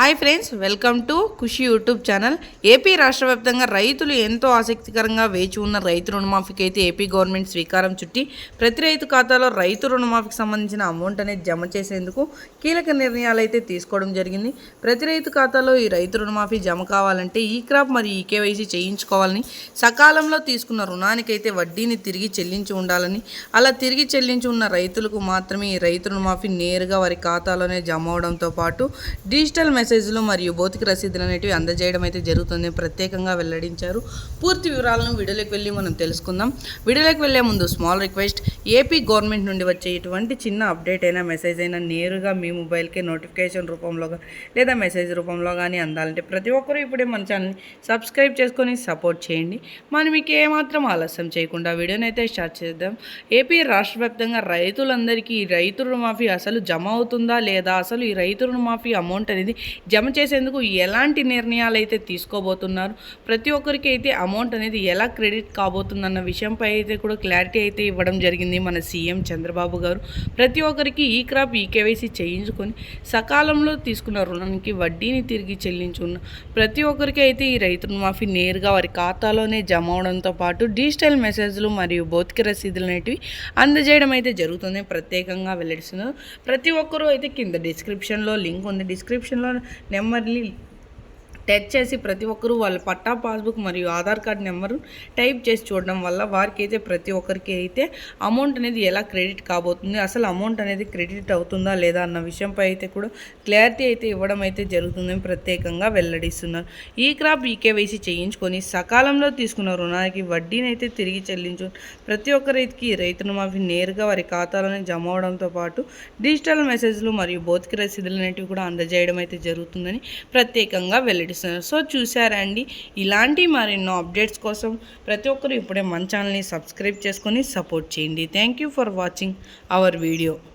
Hi friends welcome to Khushi YouTube channel. AP రాష్ట్ర వ్యాప్తంగా రైతులు ఎంతో ఆసక్తికరంగా వేచి ఉన్న రైతు రుణమాఫీకి అయితే ఏపీ గవర్నమెంట్ స్వీకారం చుట్టి ప్రతి రైతు ఖాతాలో రైతు రుణమాఫీకి సంబంధించిన అమౌంట్ అనేది జమ చేసేందుకు కీలక నిర్ణయాలు అయితే తీసుకోవడం జరిగింది. ప్రతి రైతు ఖాతాలో ఈ రైతు రుణమాఫీ జమ కావాలంటే ఈ క్రాప్ మరియు ఈ కేవైసీ చేయించుకోవాలని సకాలంలో తీసుకున్న రుణానికైతే వడ్డీని తిరిగి చెల్లించి ఉండాలని అలా తిరిగి చెల్లించి ఉన్న రైతులకు మాత్రమే ఈ రైతు రుణమాఫీ నేరుగా వారి ఖాతాలోనే జమ అవడంతో పాటు డిజిటల్ మెసేజ్లు మరియు భౌతిక రసీదులు అనేటివి అందజేయడం అయితే జరుగుతుంది. ప్రత్యేకంగా వెల్లడించారు. పూర్తి వివరాలను వీడియోలోకి వెళ్ళి మనం తెలుసుకుందాం. వీడియోలోకి వెళ్ళే ముందు స్మాల్ రిక్వెస్ట్. ఏపీ గవర్నమెంట్ నుండి వచ్చే ఇటువంటి చిన్న అప్డేట్ అయినా మెసేజ్ అయినా నేరుగా మీ మొబైల్కే నోటిఫికేషన్ రూపంలో లేదా మెసేజ్ రూపంలో కానీ అందాలంటే ప్రతి ఒక్కరూ ఇప్పుడే మన ఛానల్ని సబ్స్క్రైబ్ చేసుకొని సపోర్ట్ చేయండి. మనం మీకు ఏమాత్రం ఆలస్యం చేయకుండా వీడియోని అయితే స్టార్ట్ చేద్దాం. ఏపీ రాష్ట్ర వ్యాప్తంగా రైతులందరికీ రైతు రుణమాఫీ అసలు జమ అవుతుందా లేదా? అసలు ఈ రైతు రుణమాఫీ అమౌంట్ అనేది జమ చేసేందుకు ఎలాంటి నిర్ణయాలు అయితే తీసుకోబోతున్నారు ప్రతి ఒక్కరికి అయితే అమౌంట్ అనేది ఎలా క్రెడిట్ కాబోతుందన్న విషయంపై అయితే కూడా క్లారిటీ అయితే ఇవ్వడం జరిగింది మన సీఎం చంద్రబాబు గారు. ప్రతి ఒక్కరికి ఈ క్రాప్ ఈ కేవైసీ చేయించుకొని సకాలంలో తీసుకున్న రుణానికి వడ్డీని తిరిగి చెల్లించున్న ప్రతి ఒక్కరికి అయితే ఈ రైతు రుణమాఫీ నేరుగా వారి ఖాతాలోనే జమ అవడంతో పాటు డిజిటల్ మెసేజ్లు మరియు భౌతిక రసీదులు అనేటివి అందజేయడం అయితే జరుగుతుంది. ప్రత్యేకంగా వెల్లడిస్తున్నారు. ప్రతి ఒక్కరూ అయితే కింద డిస్క్రిప్షన్లో లింక్ ఉంది. డిస్క్రిప్షన్లో నెమ్మర్లీ టచ్ చేసి ప్రతి ఒక్కరూ వాళ్ళ పట్టా పాస్బుక్ మరియు ఆధార్ కార్డ్ నెంబరు టైప్ చేసి చూడడం వల్ల వారికి అయితే ప్రతి ఒక్కరికి అయితే అమౌంట్ అనేది ఎలా క్రెడిట్ కాబోతుంది అసలు అమౌంట్ అనేది క్రెడిట్ అవుతుందా లేదా అన్న విషయంపై అయితే కూడా క్లారిటీ అయితే ఇవ్వడం అయితే జరుగుతుందని ప్రత్యేకంగా వెల్లడిస్తున్నారు. ఈ క్రాప్ కేవైసీ చేయించుకొని సకాలంలో తీసుకున్న రుణానికి వడ్డీని అయితే తిరిగి చెల్లించు. ప్రతి ఒక్క రైతుకి మాఫీ నేరుగా వారి ఖాతాలోనే జమ అవడంతో పాటు డిజిటల్ మెసేజ్లు మరియు భౌతిక రసీదులు అనేవి కూడా అందజేయడం అయితే జరుగుతుందని ప్రత్యేకంగా వెల్లడిస్తున్నారు. సో చూసారా అండి ఇలాంటి మరెన్నో అప్డేట్స్ కోసం ప్రతి ఒక్కరు ఇప్పుడే మన ఛానల్ని సబ్స్క్రైబ్ చేసుకొని సపోర్ట్ చేయండి. Thank you for watching our video.